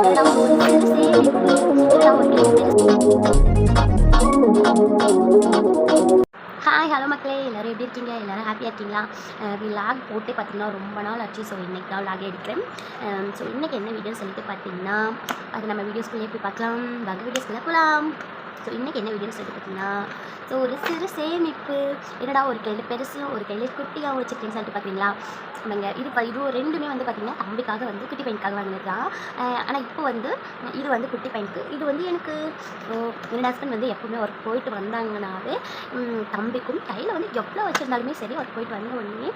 Hi hello மக்களே. எல்லோரும் எப்படி இருக்கீங்க? எல்லோரும் ஹாப்பியாக இருக்கீங்களா? லாக் போட்டு பார்த்தீங்கன்னா ரொம்ப நாள் ஆச்சு. ஸோ இன்றைக்கி தான் லாக் எடுக்கிறேன். ஸோ இன்றைக்கி என்ன வீடியோன்னு சொல்லிட்டு பார்த்தீங்கன்னா அது நம்ம வீடியோஸ்குள்ளே எப்படி பார்க்கலாம். வகை வீடியோஸ்குள்ளே போகலாம் ஸோ இன்றைக்கி என்ன வீடியோன்னு சொல்லிட்டு பார்த்தீங்கன்னா ஸோ ஒரு சிறு சேமிப்பு என்னடா ஒரு கையில் பெருசும் ஒரு கையில் குட்டியாகவும் வச்சுருக்கேன்னு சொல்லிட்டு பார்த்தீங்களா ஆமாங்க இது இது ரெண்டுமே வந்து பார்த்திங்கன்னா தம்பிக்காக வந்து குட்டி பையனுக்காக வாங்கினது தான். ஆனால் இப்போ வந்து இது வந்து குட்டி பையனுக்கு. இது வந்து எனக்கு அஹ், என்னோட ஹஸ்பண்ட் வந்து எப்போவுமே ஒர்க் போயிட்டு வந்தாங்கனாவே தம்பிக்கும் கையில் வந்து எவ்வளோ வச்சுருந்தாலுமே சரி ஒர்க் போயிட்டு வந்த உடனே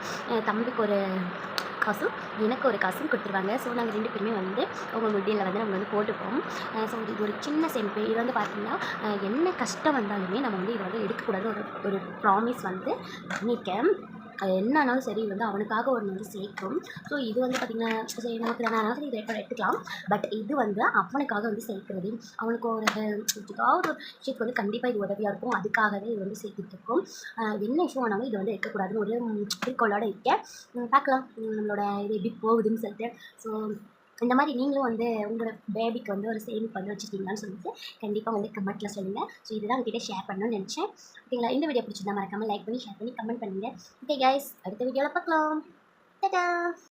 தம்பிக்கு ஒரு காசும் எனக்கு ஒரு காசும் கொடுத்துருவாங்க. ஸோ நாங்கள் ரெண்டு பேருமே வந்து அவங்க முடியல வந்து நம்ம வந்து போட்டுப்போம். ஸோ இது ஒரு சின்ன சேமிப்பு இது வந்து பார்த்திங்கன்னா என்ன கஷ்டம் வந்தாலுமே நம்ம வந்து இதை வந்து எடுக்கக்கூடாது. ஒரு ஒரு ப்ராமிஸ் வந்து பண்ணியிருக்கேன். அது என்னன்னாலும் சரி வந்து அவனுக்காக ஒன்று வந்து சேர்க்கும். ஸோ இது வந்து பார்த்திங்கன்னா சரி நமக்கு தானே சரி இதை எடுத்துக்கலாம். பட் இது வந்து அவனுக்காக வந்து சேர்க்கிறது. அவனுக்கு ஒரு ஏதாவது ஒரு விஷயத்துக்கு வந்து கண்டிப்பாக இது உதவியாக இருக்கும். அதுக்காகவே இது வந்து சேர்த்துட்டு இருக்கும். என்ன விஷயம் ஆனாலும் இது வந்து இருக்கக்கூடாதுன்னு ஒரு குறிக்கோளோடு குறிக்கோளோட இருக்கேன் பார்க்கலாம். நம்மளோட இது எப்படி போகுதுன்னு சொல்லிட்டு. ஸோ இந்த மாதிரி நீங்களும் வந்து உங்களோட பேபிக்கு வந்து ஒரு சேமிப்பு வந்து வச்சுருக்கீங்களான்னு சொல்லிட்டு கண்டிப்பாக வந்து கமெண்ட்டில் சொல்லுங்கள் ஸோ இதுதான் உங்ககிட்ட ஷேர் பண்ணணும்னு நினச்சேன். ஓகேங்களா இந்த வீடியோ பிடிச்சிருந்தா மறக்காமல் லைக் பண்ணி ஷேர் பண்ணி கமெண்ட் பண்ணுங்கள் ஓகே கைஸ் அடுத்த வீடியோவில் பார்க்கலாம். டாடா